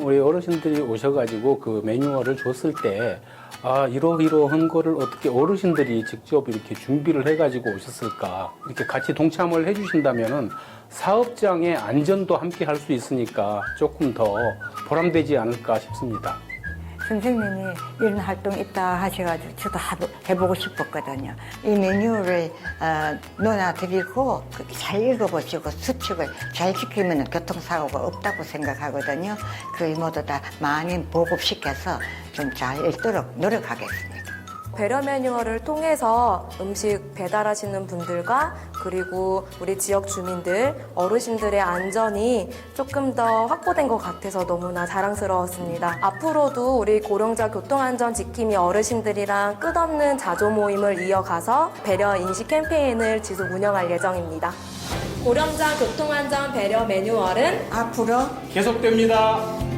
우리 어르신들이 오셔가지고 그 매뉴얼을 줬을 때 아, 이러이러한 거를 어떻게 어르신들이 직접 이렇게 준비를 해가지고 오셨을까. 이렇게 같이 동참을 해주신다면은 사업장의 안전도 함께 할 수 있으니까 조금 더 보람되지 않을까 싶습니다. 선생님이 이런 활동 있다 하셔가지고 저도 해보고 싶었거든요. 이 메뉴를 어, 놓아드리고 그잘 읽어보시고 수칙을 잘 지키면 교통사고가 없다고 생각하거든요. 그 모두 다 많이 보급시켜서 좀 잘 읽도록 노력하겠습니다. 배려 매뉴얼을 통해서 음식 배달하시는 분들과 그리고 우리 지역 주민들, 어르신들의 안전이 조금 더 확보된 것 같아서 너무나 자랑스러웠습니다. 앞으로도 우리 고령자 교통안전 지킴이 어르신들이랑 끝없는 자조 모임을 이어가서 배려 인식 캠페인을 지속 운영할 예정입니다. 고령자 교통안전 배려 매뉴얼은 앞으로 계속됩니다.